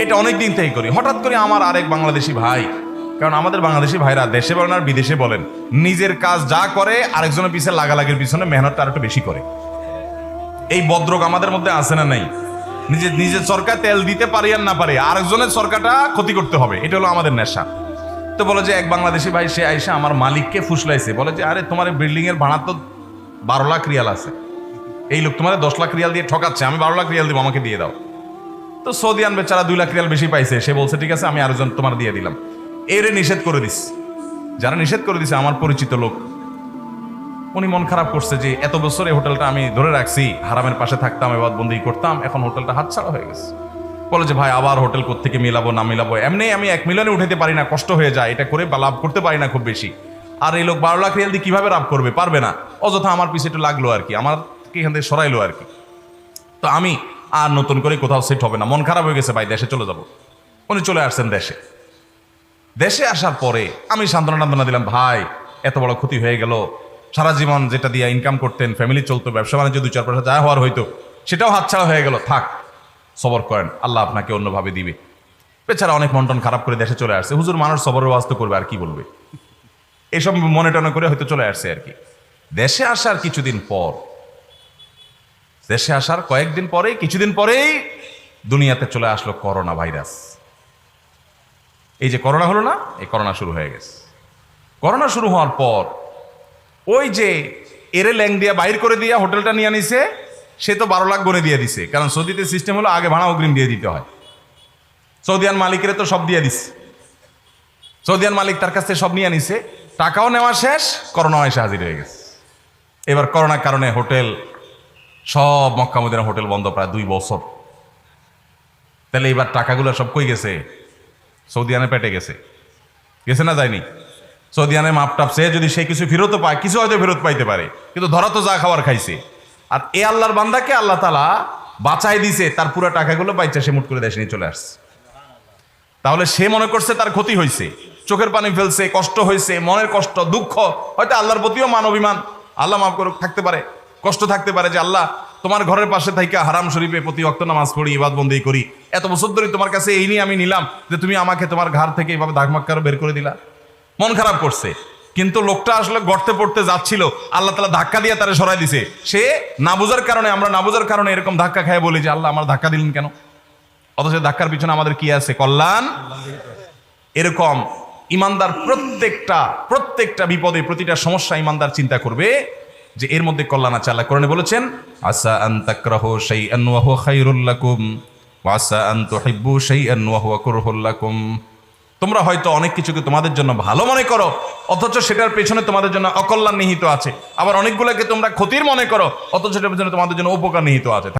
এটা অনেক দিন থেকে করি। হঠাৎ করে আমার আরেক বাংলাদেশি ভাই, কারণ আমাদের বাংলাদেশি ভাইরা দেশে বলেন আর বিদেশে বলেন, নিজের কাজ যা করে আরেকজনের পিছনে লাগালাগির পিছনে মেহনতটা আর একটু বেশি করে। এই বদ্রক আমাদের মধ্যে আছে না নাই? নিজের নিজের সরকার তেল দিতে পারি আর না পারে, আরেকজনের সরকারটা ক্ষতি করতে হবে, এটা হলো আমাদের নেশা। তো বলে যে এক বাংলাদেশি ভাই, সে আইসা আমার মালিককে ফুসলাইছে। বলে যে, আরে, তোমার বিল্ডিং এর ভাড়া তো বারো লাখ রিয়াল আছে। এই লোক তোমার দশ লাখ রিয়াল দিয়ে ঠকাচ্ছে, আমি বারো লাখ রিয়াল দিব, আমাকে দিয়ে দাও। তো সৌদিয়ান বেচারা দুই লাখ রিয়াল বেশি পাইছে। সে বলছে, ঠিক আছে, আমি আরেকজন তোমার দিয়ে দিলাম। এরে নিষেধ করে দিস। যারা নিষেধ করে দিছে, আমার পরিচিত লোক। উনি মন খারাপ করছে যে, এত বছর এই হোটেলটা আমি ধরে রাখছি, হারামের পাশে থাকতাম এবার বন্দি করতাম, এখন হোটেলটা হাতছাড়া হয়ে গেছে। বলে যে, ভাই, আবার হোটেল থেকে মিলাবো, না মিলাবো? এমনি আমি এক মিলিয়নে উঠাতে পারি না, কষ্ট হয়ে যায়, এটা করে লাভ করতে পারি না খুব বেশি। আর এই লোক বারো লাখ রিয়াল দিয়ে কীভাবে লাভ করবে, পারবে না। অযথা আমার পিছিয়ে একটু লাগল আর কি আমার এখান থেকে সরাইলো আর কি। তো আমি আর নতুন করে কোথাও সেট হবে না। মন খারাপ হয়ে গেছে, ভাই, দেশে চলে যাব। উনি চলে আসছেন দেশে। দেশে আসার পরে আমি সান্ত্বনা টান্তনা দিলাম, ভাই, এত বড় ক্ষতি হয়ে গেল। সারা জীবন যেটা দিয়ে ইনকাম করতেন ফ্যামিলি চলতো, ব্যবসা বাণিজ্য দু চার পয়সা যা হওয়ার হয়তো সেটাও হাতছাড়া হয়ে গেল। থাক, সবর করেন, আল্লাহ আপনাকে অন্যভাবে দিবে। বেচারা অনেক মন্টন খারাপ করে দেশে চলে আসছে। হুজুর, মানুষ সবর বাস্ত করবে, আর কি বলবে? এসব মনে টনে করে হয়তো চলে আসছে আর কি। দেশে আসার কিছুদিন পর দেশে আসার কয়েকদিন পরেই, কিছুদিন পরেই দুনিয়াতে চলে আসলো করোনা ভাইরাস। এই যে করোনা হলো না, এই করোনা শুরু হয়ে গেছে। করোনা শুরু হওয়ার পর, ওই যে এরে ল্যাং দিয়া বাইর করে দিয়া হোটেলটা নিয়ে নিছে সে তো বারো লাখ গনে দিয়ে দিছে। কারণ সৌদিতে সিস্টেম হলো আগে ভাড়া অগ্রিম দিয়ে দিতে হয়। সৌদিয়ান মালিকের তো সব দিয়ে দিছে। সৌদিয়ান মালিক তার কাছ থেকে সব নিয়ে নিছে টাকাও নেওয়া শেষ করোনা এসে হাজির হয়ে গেছে। এবার করোনার কারণে হোটেল সব মক্কা মদিনা হোটেল বন্ধ প্রায় দুই বছর। তাহলে এবার টাকাগুলো সব কই গেছে? সৌদিয়ানে পেটে গেছে। গেছে না যায়নি? সৌদিয়ানে মাপ টাপ সে যদি সে কিছু ফেরতও পায়, কিছু হয়তো ফেরত পাইতে পারে, কিন্তু ধরা তো যা খাবার খাইছে। আর এ আল্লাহর বান্দাকে আল্লাহ তালা বাঁচাই দিছে, তার পুরো টাকাগুলো বাইচা সে মুট করে দেশে নিয়ে চলে আসছে। তাহলে সে মনে করছে তার ক্ষতি হয়েছে চোখের পানি ফেলছে, কষ্ট হয়েছে মনের কষ্ট, দুঃখ, হয়তো আল্লাহর প্রতিও মান অভিমান। আল্লাহ মাফ করুক, থাকতে পারে। কষ্ট থাকতে পারে যে আল্লাহ, তোমার ঘরের পাশে থাইকা হারাম শরীফে প্রতি অক্ত নামাজ পড়ি ইবাদ বন্দি করি। এত বছর ধরে তোমার কাছে এই নিয়ে আমি নিলাম যে তুমি আমাকে তোমার ঘর থেকে এইভাবে দাগমাক্কারও বের করে দিলা। মন খারাপ করছে। কিন্তু লোকটা আসলে গর্তে পড়তে যাচ্ছিল, আল্লাহ তালা ধাক্কা দিয়ে তারা সরাই দিছে। সে না বোঝার কারণে, আমরা না বোঝার কারণে এরকম ধাক্কা খেয়ে বলি যে, আল্লাহ, আমার ধাক্কা দিলেন কেন? অথচ ধাক্কার পিছনে আমাদের কি আছে? কল্যাণ? এরকম ইমানদার প্রত্যেকটা প্রত্যেকটা বিপদে, প্রতিটা সমস্যা ইমানদার চিন্তা করবে। যে এর মধ্যে কল্যাণ আছে আল্লাহ কোরআনে বলেছেন আসা আন তাকরাহু শাইআন ওয়া হুয়া খায়রুল লাকুম, ওয়া আসা আন তুহিব্বু শাইআন ওয়া হুয়া কুরহুল লাকুম। তোমরা হয়তো অনেক কিছুকে তোমাদের জন্য ভালো মনে করো, অথচ সেটার পেছনে তোমাদের জন্য অকল্যাণ নিহিত আছে। আবার অনেকগুলোকে তোমরা ক্ষতির মনে করো, অথচ সেটার পেছনে তোমাদের জন্য উপকার নিহিত আছে।